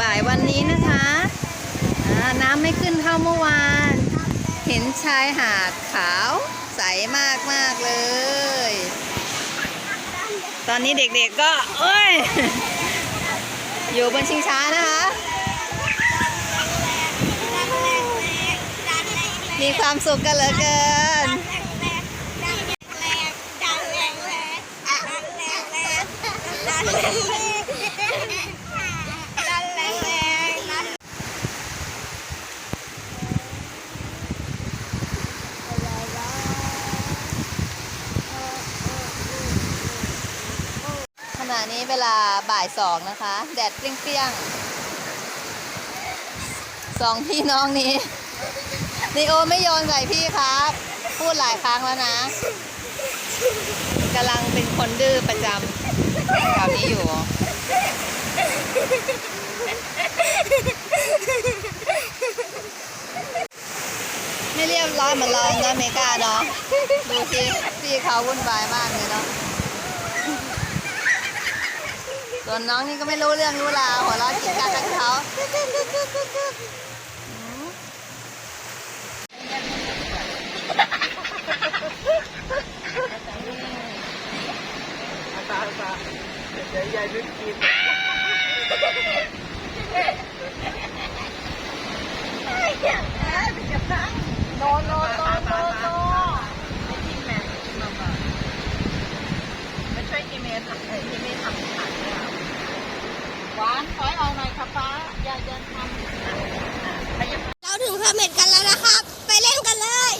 บ่ายวันนี้นะคะน้ำไม่ขึ้นเท่าเมื่อวาน เห็นชายหาดขาวใสมากมากเลย ตอนนี้เด็กๆก็ เอ้ย อยู่บนชิงช้านะคะ มีความสุขกันเหลือเกิน ขณะนี้เวลาบ่ายสองนะคะ แดดเปรี้ยงๆสองพี่น้องนี้นีโอไม่โยนใส่พี่ครับ พูดหลายครั้งแล้วนะกำลังเป็นคนดื้อประจำแถวนี้อยู่ ไม่เรียบร้อยเหมือนเรานะเมกาเนาะ ดูสิพี่เขาวุ่นวายมากเลยเนาะ ส่วนน้องนี่ก็ไม่รู้เรื่องรู้ราวหัวเราะจิกกักกับเขาอืมโนโนโนโนโนไม่ช่กิเมทำเออกิเมทำ หวานถอยออกหน่อยครับป้าอย่าจะทขยับเราถึงเสม็ดกันแล้วนะครับ ไปเล่นกันเลย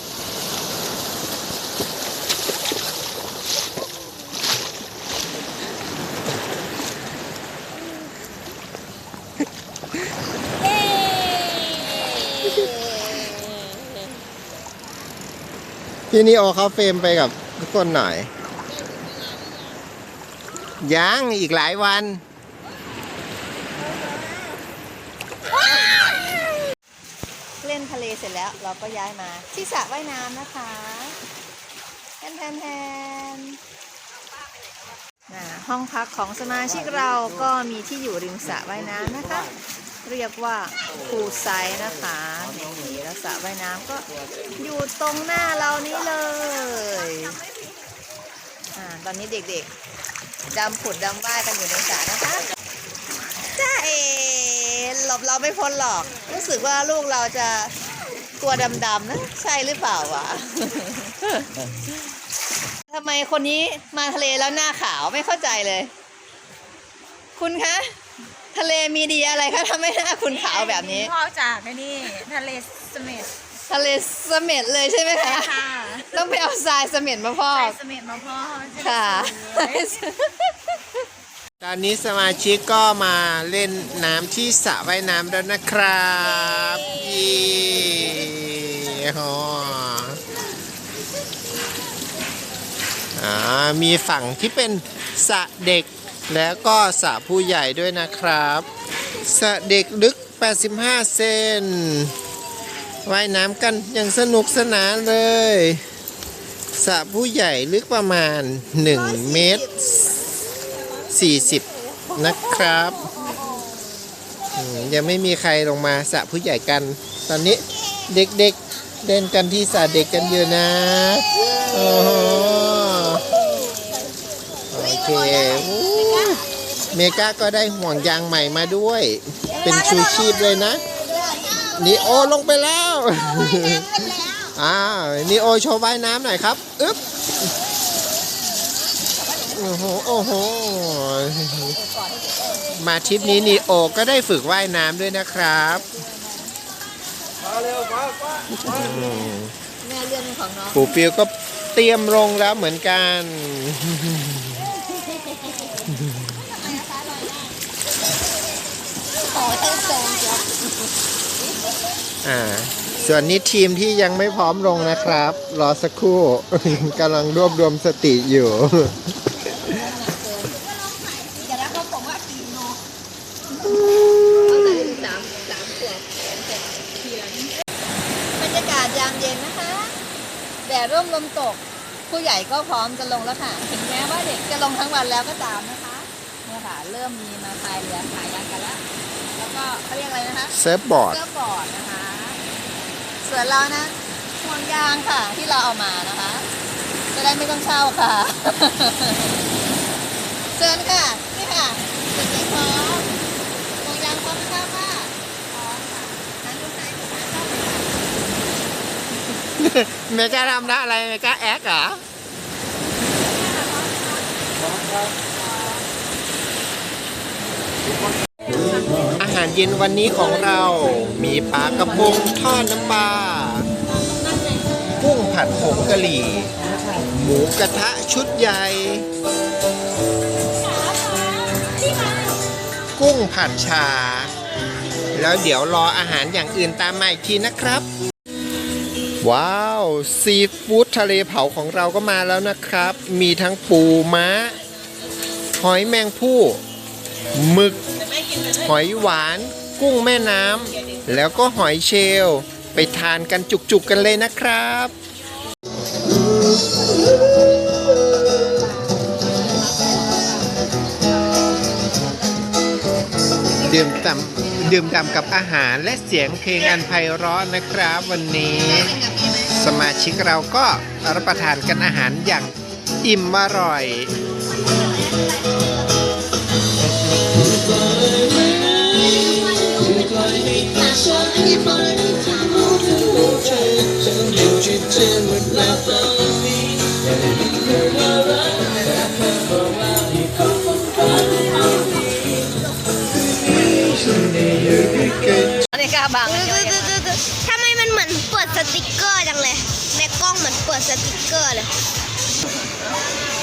เย้พี่นิโอเขาเฟรมไปกับทุกคนหน่อยยังอีกหลายวันำเล่น ทะเลเสร็จแล้วเราก็ย้ายมาที่สระว่ายน้ำนะคะแทนแทนแทนะห้องพักของสมาชิกเราก็มีที่อยู่ริมสระว่ายน้ำนะคะ เรียกว่าพูไซนะคะนี่แล้วสระว่ายน้ำก็อยู่ตรงหน้าเรานี้เลยอตอนนี้เด็กๆดำผุดดำว่ายกันอยู่ในสระนะคะ หลบเราไม่พ้นหรอก รู้สึกว่าลูกเราจะตัวดำๆนะใช่หรือเปล่าวะทำไมคนนี้มาทะเลแล้วหน้าขาวไม่เข้าใจเลย คุณคะ ทะเลมีดีอะไรคะทำให้หน้าคุณขาวแบบนี้พ่อจากไอ้นี่ทะเลเสม็ดทะเลเสม็ดเลยใช่ไหมคะ ค่ะต้องไปเอาทรายเสม็ดมาพอใส่กเสม็ดมาพ่อจะได้ค่ะ สวย ตอนนี้สมาชิกก็มาเล่นน้ำที่สระว่ายน้ำแล้วนะครับเยี่ฮออ่ามีฝั่งที่เป็นสระเด็กแล้วก็สระผู้ใหญ่ด้วยนะครับสระเด็กลึก 85 เซนว่ายน้ำกันอย่างสนุกสนานเลยสระผู้ใหญ่ลึกประมาณ 1 เมตร 40 นะครับยังไม่มีใครลงมาสระผู้ใหญ่กัน ตอนนี้เด็กๆเล่นกันที่สระเด็กกันอยู่นะโอ้โหโอเคเมกาก็ได้ห่วงยางใหม่มาด้วย เป็นชูชีพเลยนะนีโอลงไปแล้วอ้าวนีโอโชว์ว่ายน้ำหน่อยครับ อึ๊บ โอ้โห โอ้โห มาทริปนี้นีโอก็ได้ฝึกว่ายน้ำด้วยนะครับอืมแม่เรื่องของน้องปู่ปิวก็เตรียมลงแล้วเหมือนกันขอตั้งโซนเดียวอ่า ส่วนนี้ทีมที่ยังไม่พร้อมลงนะครับ รอสักครู่กำลังรวบรวมสติอยู่ เดี๋ยวแล้วเขาบอกว่ากี่โล ตั้งแต่สามสามขวบเจ็ดบรรยากาศยามเย็นนะคะ แดดร่มลมตก ผู้ใหญ่ ก็พร้อมจะลงแล้วค่ะ ถึงแม้ว่าเด็กจะลงทั้งวันแล้วก็ตามนะคะเนี่ยค่ะเริ่มมีมาพายเรือขายยางกันเขาเรียกอะไรนะคะเซิร์ฟบอร์ดเสื้อบอร์ดนะคะส่วนเรานะห่วงยางค่ะที่เราเอามานะคะ จะได้ไม่ต้องเช่าค่ะเชิญค่ะนี่ค่ะเด็กๆพร้อมห่วงยางพร้อมเช่าค่ะพร้อมค่ะนั้นลูกไหนลูกไหนเข้าไปค่ะเมกาทำนะอะไรเมกาแอคเหรอ อาหารเย็นวันนี้ของเรามีปลากระพงทอดน้ำปลากุ้งผัดผงกะหรี่ หมูกระทะชุดใหญ่ กุ้งผัดชา แล้วเดี๋ยวรออาหารอย่างอื่นตามมาอีกทีนะครับ ว้าว ซีฟู้ดทะเลเผาของเราก็มาแล้วนะครับ มีทั้งปูม้า อยแมงผู้หมึก หอยหวาน กุ้งแม่น้ำแล้วก็หอยเชลล์ไปทานกันจุกๆกันเลยนะครับดื่มด่ำดื่มด่ำกับอาหารและเสียงเพลงอันไพเราะนะครับ วันนี้สมาชิกเราก็รับประทานกันอาหารอย่างอิ่มอร่อย บางทำไมมันเหมือนเปิดสติกเกอร์จังเลยในกล้องเหมือนเปิดสติกเกอร์เลย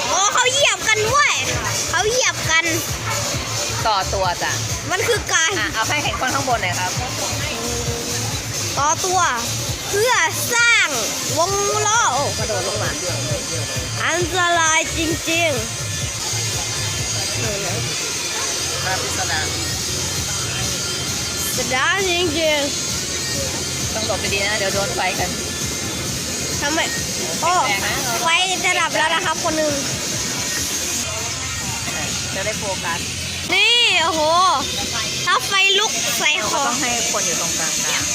โอ้เขาเหยียบกันเว้ยเขาเหยียบกัน ต่อตัวจ้ะมันคือการอะเอาให้เห็นคนข้างบนหน่อยครับ ต่อตัว เพื่อสร้างวงล้อโอ้กระโดดลงมา อันตรายจริงครับพิสดารๆกระดานจริงต้องหลบไปดีนะ เดี๋ยวโดนไฟกันๆทำไมโอ้แรงนะไฟจะดับแล้วนะครับคนหนึ่งจะได้โฟกัส นี่ โอ้โหถ้าไฟลุกใส่คก็อต้องให้คนอยู่ตรงกลางกลาง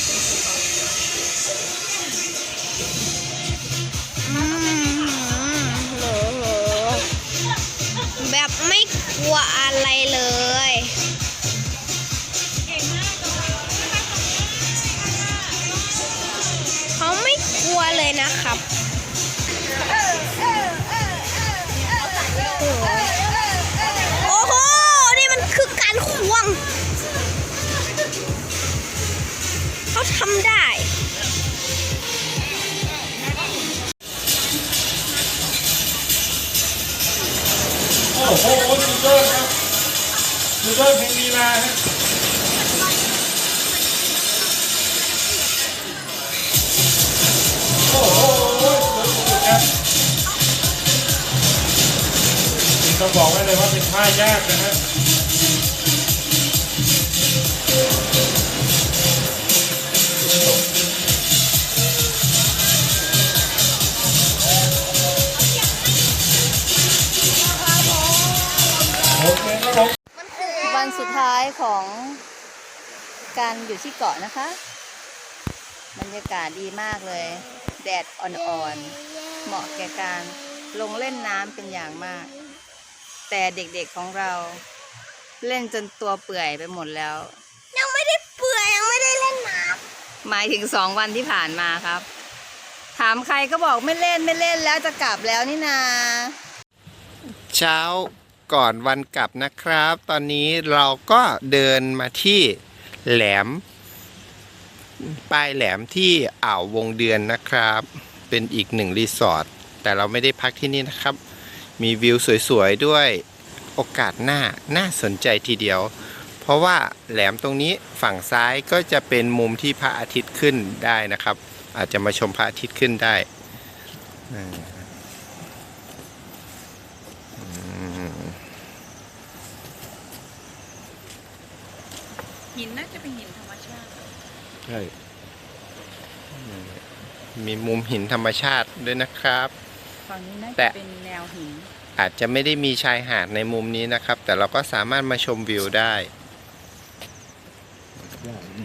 สุดยอดเพลงลีลาฮะโอ้โหสุดครับต้องบอกไว้เลยว่าเป็นท่ายากนะฮะ วันสุดท้ายของการอยู่ที่เกาะนะคะ บรรยากาศดีมากเลย แดดอ่อนๆ เหมาะแก่การลงเล่นน้ำเป็นอย่างมาก แต่เด็กๆของเราเล่นจนตัวเปื่อยไปหมดแล้ว ยังไม่ได้เปื่อยยังไม่ได้เล่นน้หมายถึงสองวันที่ผ่านมาครับ ถามใครก็บอกไม่เล่นไม่เล่นแล้วจะกลับแล้วนี่นา เช้า ก่อนวันกลับนะครับ ตอนนี้เราก็เดินมาที่แหลมป้ายแหลมที่อ่าววงเดือนนะครับ เป็นอีกหนึ่งรีสอร์ทแต่เราไม่ได้พักที่นี่นะครับ มีวิวสวยๆด้วยโอกาสหน้าน่าสนใจทีเดียว เพราะว่าแหลมตรงนี้ฝั่งซ้ายก็จะเป็นมุมที่พระอาทิตย์ขึ้นได้นะครับ อาจจะมาชมพระอาทิตย์ขึ้นได้ หินน่าจะเป็นหินธรรมชาติ ใช่มีมุมหินธรรมชาติด้วยนะครับ ฝั่งนี้น่าแต่จะเป็นแนวหิน อาจจะไม่ได้มีชายหาดในมุมนี้นะครับ แต่เราก็สามารถมาชมวิวได้อื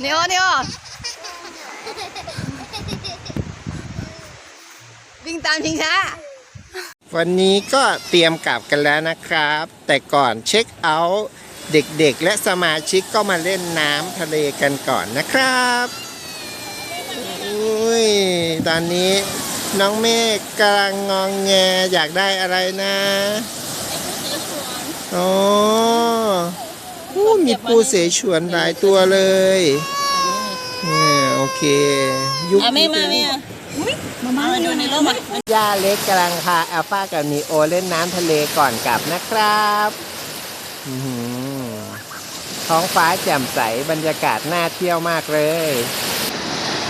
เนียวเนียว วิ่งตามชิงช้า วันนี้ก็เตรียมกลับกันแล้วนะครับ แต่ก่อนเช็คเอาท์เด็กๆ และสมาชิกก็มาเล่นน้ำทะเลกันก่อนนะครับอุ้ยตอนนี้น้องเมฆกำลังงองแงอยากได้อะไรนะโอ้อู้มีปูเสฉวนหลายตัวเลยเนี่ยโอเค ยุคอะไม่มาไม่อะมามาอยู่ในร่มอะย่าเล็กกำลังพาอัลฟากับนีโอเล่นน้ำทะเลก่อนกลับนะครับอื้อหือท้องฟ้าแจ่มใสบรรยากาศน่าเที่ยวมากเลย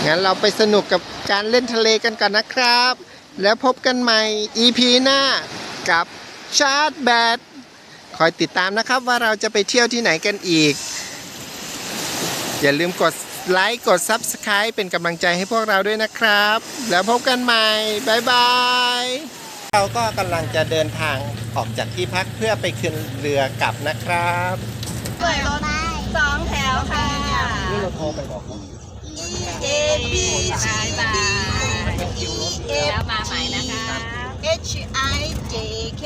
งั้นเราไปสนุกกับการเล่นทะเลกันก่อนนะครับ แล้วพบกันใหม่ EP หน้ากับชาร์จแบตคอยติดตามนะครับว่าเราจะไปเที่ยวที่ไหนกันอีก อย่าลืมกด ไลค์กด Subscribe เป็นกำลังใจให้พวกเราด้วยนะครับ แล้วพบกันใหม่บ๊ายบายเราก็กำลังจะเดินทางออกจากที่พักเพื่อไปขึ้นเรือกลับนะครับเปิดรถสองแถวค่ะ นี่เราโทรไปบอกเขา A B C D แล้วมาใหม่นะคะ H I J K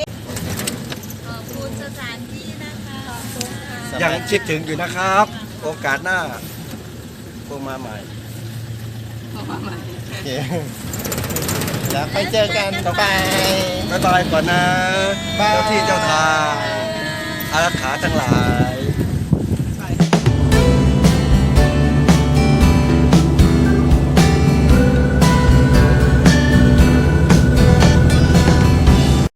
ขอบคุณสถานที่นะคะขอบคุณค่ะยังคิดถึงอยู่นะครับ โอกาสหน้า คงมาใหม่โอเคแล้วไปเจอกันต่อไปบ๊ายบายก่อนนะบ๊าย เจ้าที่เจ้าทางอารักขาทั้งหลาย